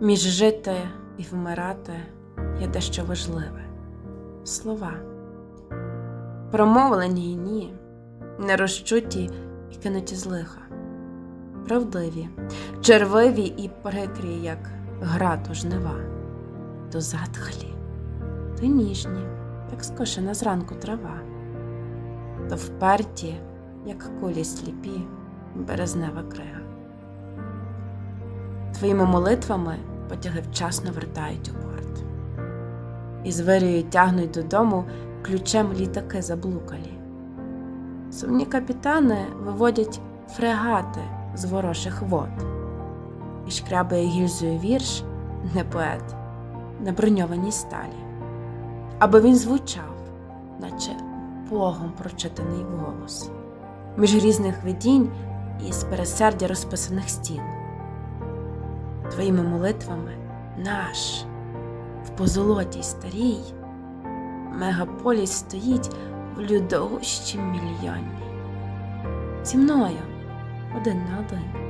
Між жити і вмирати є дещо важливе. Слова. Промовлені й ні, нерозчуті і кинуті з лиха, правдиві, червиві і прикрі, як град у жнива, то затхлі, то ніжні, як скошена зранку трава, то вперті, як кулі сліпі, березнева крига. Твоїми молитвами потяги вчасно вертають у порт. І з вирію тягнуть додому ключем літаки заблукалі. Сумні капітани виводять фрегати з ворожих вод, і шкрябає гільзою вірш не поет на броньованій сталі, аби він звучав, наче Богом прочитаний голос, між різних видінь і з пересердя розписаних стін. Твоїми молитвами наш в позолотій старій мегаполіс стоїть в людогущім мільйоні. Зі мною один на один.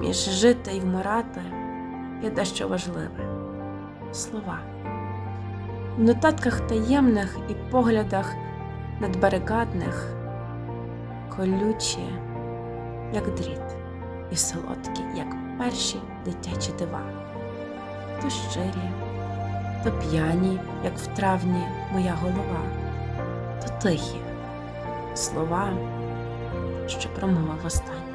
Між жити і вмирати є дещо важливе слова. В нотатках таємних і поглядах надбарикадних колючі як дріт, і солодкі, як перші дитячі дива, то щирі, то п'яні, як в травні моя голова, то тихі слова, що промовив останній.